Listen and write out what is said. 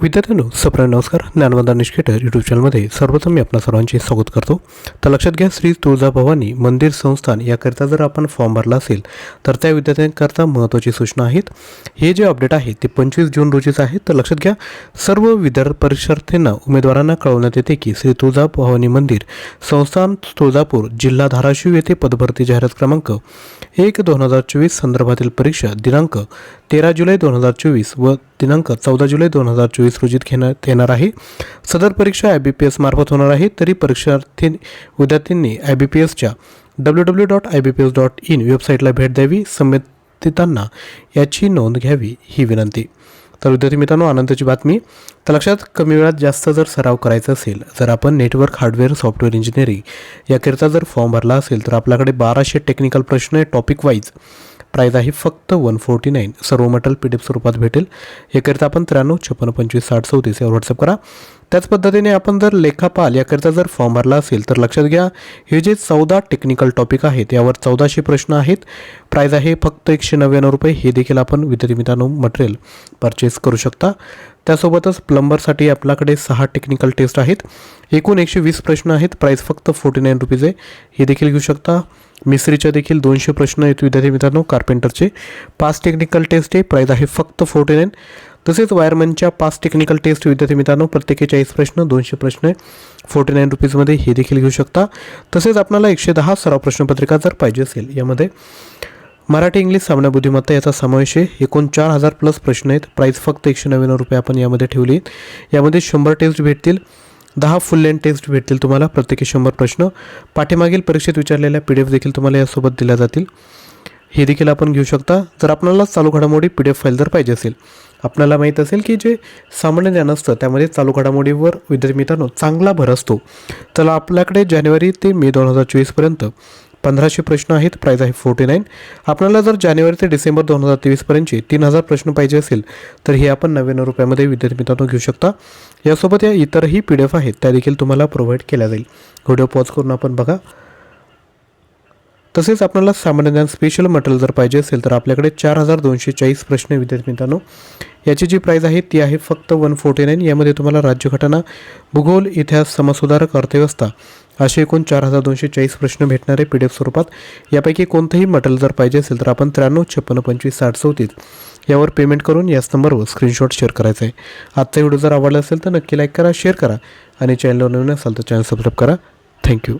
विद्यार्थ्यांनो सप्रा नमस्कार. ज्ञानवंदा निष्केटर यूट्यूब चॅनलमध्ये सर्वप्रथम मी आपल्या सर्वांचे स्वागत करतो. तर लक्षात घ्या श्री तुळजाभवानी मंदिर संस्थान याकरिता जर आपण फॉर्म भरला असेल तर त्या विद्यार्थ्यांकरता महत्त्वाची सूचना आहेत. हे जे अपडेट आहे ते पंचवीस जून रोजीच आहे. तर लक्षात घ्या सर्व विद्यार्थी परीक्षार्थींना उमेदवारांना कळवण्यात येते की श्री तुळजाभवानी मंदिर संस्थान तुळजापूर जिल्हा धाराशिव येथे पदभरती जाहिरात क्रमांक एक दोन हजार चोवीस संदर्भातील परीक्षा दिनांक तेरा जुलै दोन हजार चोवीस व दिनांक चौदा जुलै दोन हजार चोवीस रोजी घेण्यात येणार आहे. सदर परीक्षा आय बी पी एस मार्फत होणार आहे. तरी परीक्षार्थी विद्यार्थ्यांनी आय बी पी एसच्या W W dot I B P S dot in वेबसाईटला भेट द्यावी. संबंधितांना याची नोंद घ्यावी ही विनंती. तर विद्यार्थी मित्रांनो आनंदाची बातमी. तर लक्षात कमी वेळात जास्त जर सराव करायचा असेल जर आपण नेटवर्क हार्डवेअर सॉफ्टवेअर इंजिनिअरिंग याकरिता जर फॉर्म भरला असेल तर आपल्याकडे बाराशे टेक्निकल प्रश्न आहे टॉपिक वाईज प्राईज आहे फक्त वन फोर्टी नाईन. सर्व मटेरियल पी डी एफ स्वरूपात भेटेल. याकरिता आपण त्र्याण्णव छप्पन्न पंचवीस साठ चौतीस यावर व्हॉट्सअप करा. त्याच पद्धतीने आपण जर लेखापाल याकरिता जर फॉर्म भरला असेल तर लक्षात घ्या हे जे चौदा टेक्निकल टॉपिक आहेत यावर चौदाशे प्रश्न आहेत. प्राईज आहे फक्त एकशे नव्याण्णव रुपये. हे देखील आपण विद्यार्थी मित्रांनो मटेरियल परचेस करू शकता. त्यासोबतच प्लंबरसाठी आपल्याकडे सहा टेक्निकल टेस्ट आहेत. एकूण एकशे वीस प्रश्न आहेत. प्राईस फक्त फोर्टी नाईन रुपीज आहे. हे देखील घेऊ शकता. मिस्त्रीचे देखील दोनशे प्रश्न आहेत विद्यार्थी मित्रांनो कार्पेंटरचे पाच टेक्निकल टेस्ट आहे. प्राईज आहे फक्त फोर्टी नाईन तसेच वायरमनच्या पाच टेक्निकल टेस्ट विद्यार्थी मित्रांनो प्रत्येकी चाळीस प्रश्न दोनशे प्रश्न फोर्टी नाईन रुपीजमध्ये हे देखील घेऊ शकता. तसेच आपल्याला एकशे दहा सराव प्रश्नपत्रिका जर पाहिजे असेल यामध्ये मराठी इंग्लिश सामान्य बुद्धिमत्ता याचा समावेश आहे. एकूण चार हजार प्लस प्रश्न आहेत. प्राईस फक्त एकशे नव्याण्णव रुपये आपण यामध्ये ठेवली आहेत. यामध्ये शंभर टेस्ट भेटतील. दहा फुल लेन टेस्ट भेटतील तुम्हाला प्रत्येकी शंभर प्रश्न. पाठीमागील परीक्षेत विचारलेल्या पी डी एफ देखील तुम्हाला यासोबत दिल्या जातील. हे देखील आपण घेऊ शकता. जर आपल्याला चालू घडामोडी पी डी एफ फाईल जर पाहिजे असेल आपल्याला माहीत असेल की जे सामान्य ज्ञान असतं त्यामध्ये चालू घडामोडीवर विद्यार्थी मित्रांनो चांगला भर असतो. तर आपल्याकडे जानेवारी ते मे दोन हजार चोवीसपर्यंत पंधराशे प्रश्न आहेत प्राईज आहे फोर्टी नाईन आपल्याला जर जानेवारी ते डिसेंबर दोन हजार तेवीसपर्यंतचे तीन हजार प्रश्न पाहिजे असेल तर हे आपण नव्याण्णव रुपयामध्ये विद्यार्थी मित्रांनो घेऊ शकता. यासोबत या इतरही पी डी एफ आहेत त्या देखील तुम्हाला प्रोव्हाइड केल्या जाईल. व्हिडिओ पॉज करून आपण बघा. तसेच आपल्याला सामान्य ज्ञान स्पेशल मटेरियल जर पाहिजे असेल तर आपल्याकडे चार हजार दोनशे चाळीस प्रश्न विद्यार्थी मित्रांनो. याची जी प्राईज आहे ती आहे फक्त वन फोर्टी नाईन यामध्ये तुम्हाला राज्यघटना भूगोल इतिहास समाजसुधारक अर्थव्यवस्था असे एकूण चार हजार दोनशे चाळीस प्रश्न भेटणारे पी डी एफ स्वरूपात यापैकी कोणतंही मटेरियल जर पाहिजे असेल तर आपण त्र्याण्णव छप्पन्न पंचवीस साठ चौतीस यावर पेमेंट करून याच नंबरवर स्क्रीनशॉट शेअर करायचा आहे आजचा व्हिडिओ जर आवडला असेल तर नक्की लाईक करा शेअर करा आणि चॅनलवर नवीन असाल तर चॅनल सबस्क्राईब करा. थँक्यू